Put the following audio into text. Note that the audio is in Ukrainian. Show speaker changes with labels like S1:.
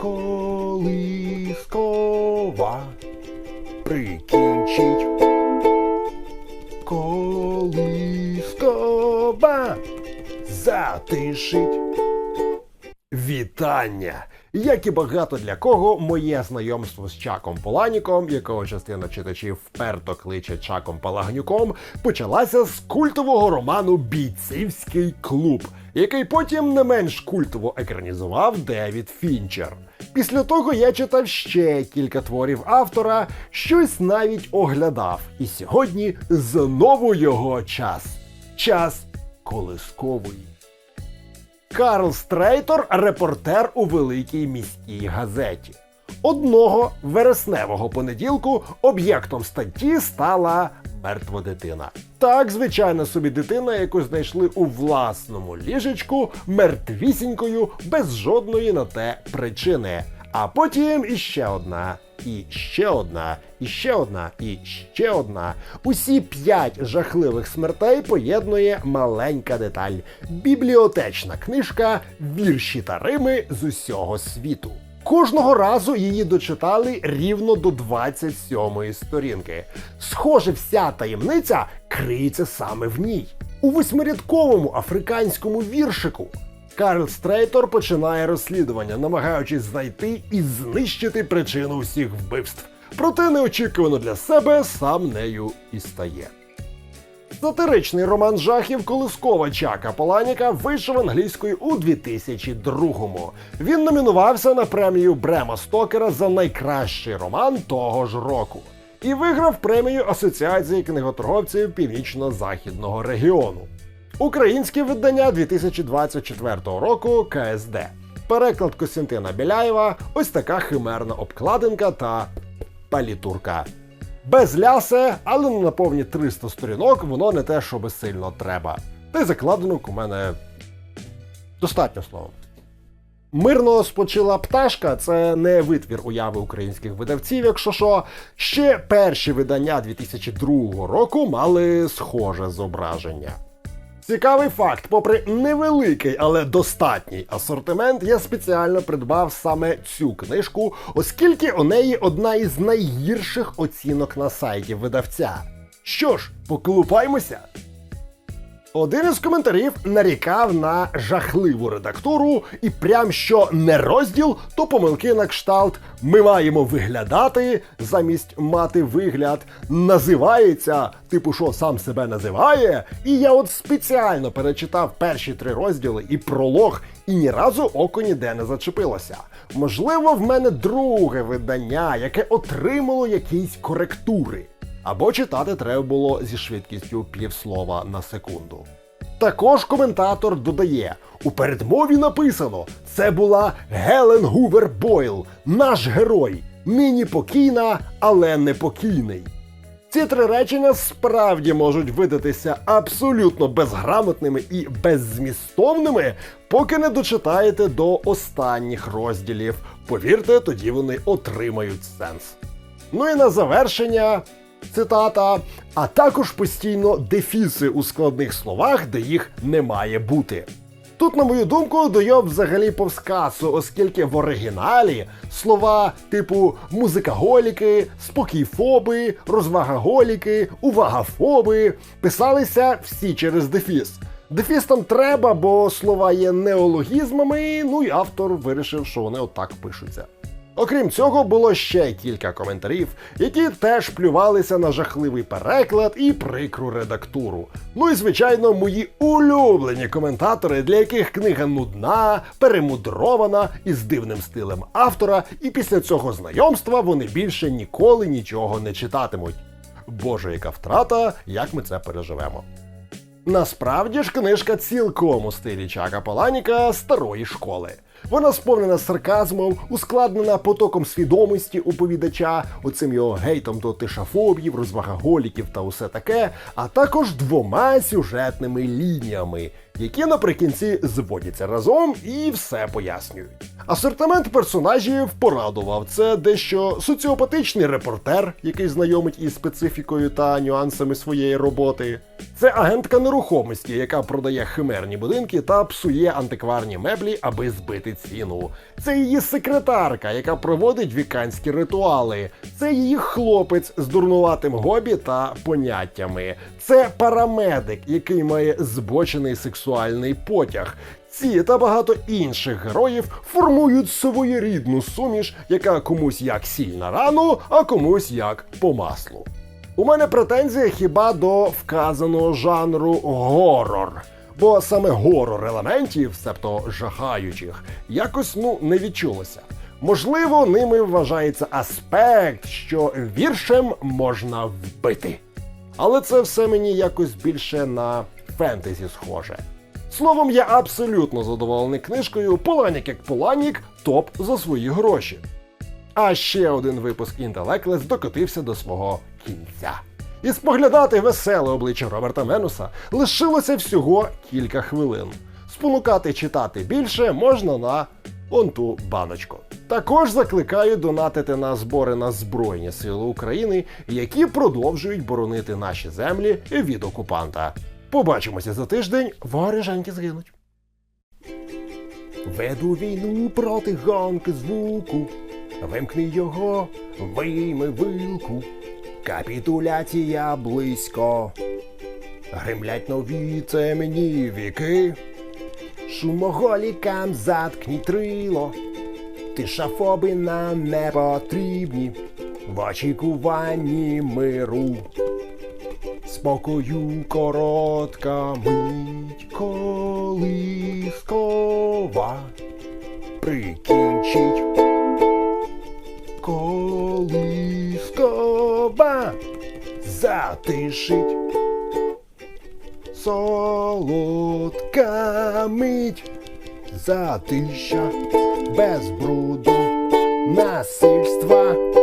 S1: Колискова прикінчить. Колискова затишить. Вітання! Як і багато для кого, моє знайомство з Чаком Поланіком, якого частина читачів вперто кличе Чаком Палагнюком, почалася з культового роману Бійцівський клуб, який потім не менш культово екранізував Девід Фінчер. Після того я читав ще кілька творів автора, щось навіть оглядав. І сьогодні знову його час. Час колискової. Карл Стрейтор репортер у великій міській газеті. Одного вересневого понеділку об'єктом статті стала мертва дитина. Так, звичайно собі дитина, яку знайшли у власному ліжечку, мертвісінькою, без жодної на те причини. А потім іще одна, і ще одна, і ще одна, і ще одна. Усі п'ять жахливих смертей поєднує маленька деталь бібліотечна книжка Вірші та Рими з усього світу. Кожного разу її дочитали рівно до 27-ї сторінки. Схоже, вся таємниця криється саме в ній. У восьмирядковому африканському віршику Карл Стрейтор починає розслідування, намагаючись знайти і знищити причину всіх вбивств. Проте неочікувано для себе сам нею і стає. Сатиричний роман жахів Колискова Чака Поланіка вийшов англійською у 2002-му. Він номінувався на премію Брема Стокера за найкращий роман того ж року і виграв премію Асоціації книготорговців Північно-Західного регіону. Українське видання 2024 року КСД. Переклад Костянтина Біляєва, ось така химерна обкладинка та палітурка. Без лясе, але на повні 300 сторінок воно не те, що сильно треба. Та й закладинок у мене достатньо словом. Мирно спочила пташка це не витвір уяви українських видавців, якщо що. Ще перші видання 2002 року мали схоже зображення. Цікавий факт, попри невеликий, але достатній асортимент, я спеціально придбав саме цю книжку, оскільки у неї одна із найгірших оцінок на сайті видавця. Що ж, поколупаймося. Один із коментарів нарікав на жахливу редактуру, і прям що не розділ, то помилки на кшталт ми маємо виглядати замість мати вигляд. Називається, типу, що сам себе називає. І я от спеціально перечитав перші три розділи і пролог, і ні разу око ніде не зачепилося. Можливо, в мене друге видання, яке отримало якісь коректури. Або читати треба було зі швидкістю півслова на секунду. Також коментатор додає: у передмові написано: це була Гелен Гувер Бойл, наш герой, нині покійна, але не покійний. Ці три речення справді можуть видатися абсолютно безграмотними і беззмістовними, поки не дочитаєте до останніх розділів. Повірте, тоді вони отримають сенс. Ну і на завершення цитата, а також постійно дефіси у складних словах, де їх не має бути. Тут, на мою думку, дойоб взагалі повз оскільки в оригіналі слова типу музикаголіки, спокійфоби, розвагаголіки, увагафоби писалися всі через дефіс. Дефіс там треба, бо слова є неологізмами, ну і автор вирішив, що вони отак пишуться. Окрім цього, було ще кілька коментарів, які теж плювалися на жахливий переклад і прикру редактуру. Ну і звичайно, мої улюблені коментатори, для яких книга нудна, перемудрована і з дивним стилем автора, і після цього знайомства вони більше ніколи нічого не читатимуть. Боже, яка втрата, як ми це переживемо. Насправді ж книжка цілком у стилі Чака Паланіка старої школи. Вона сповнена сарказмом, ускладнена потоком свідомості оповідача, оцим його гейтом до тишафобів, розвагаголіків та усе таке, а також двома сюжетними лініями які наприкінці зводяться разом і все пояснюють. Асортимент персонажів порадував. Це дещо соціопатичний репортер, який знайомить із специфікою та нюансами своєї роботи. Це агентка нерухомості, яка продає химерні будинки та псує антикварні меблі, аби збити ціну. Це її секретарка, яка проводить віканські ритуали. Це її хлопець з дурнуватим гобі та поняттями. Це парамедик, який має збочений сексуальний потяг. Ці та багато інших героїв формують своєрідну суміш, яка комусь як сіль на рану, а комусь як по маслу. У мене претензія хіба до вказаного жанру горор. Бо саме горор елементів, себто жахаючих, якось ну не відчулося. Можливо, ними вважається аспект, що віршем можна вбити. Але це все мені якось більше на фентезі схоже. Словом, я абсолютно задоволений книжкою Поланік як Поланік топ за свої гроші. А ще один випуск Інтелеклес докотився до свого кінця. І споглядати веселе обличчя Роберта Менуса лишилося всього кілька хвилин. Спонукати читати більше можна на он ту баночку. Також закликаю донатити на збори на Збройні Сили України, які продовжують боронити наші землі від окупанта. Побачимося за тиждень, вороженьки згинуть. Веду війну проти гонки звуку. Вимкни його, вийми вилку. Капітуляція близько. Гримлять нові темні віки. Шумоголікам заткніть трило. Тишафоби нам не потрібні. В очікуванні миру. Спокою коротка мить колискова прикінчить. Колискова затишить. Солодка мить затища без бруду насильства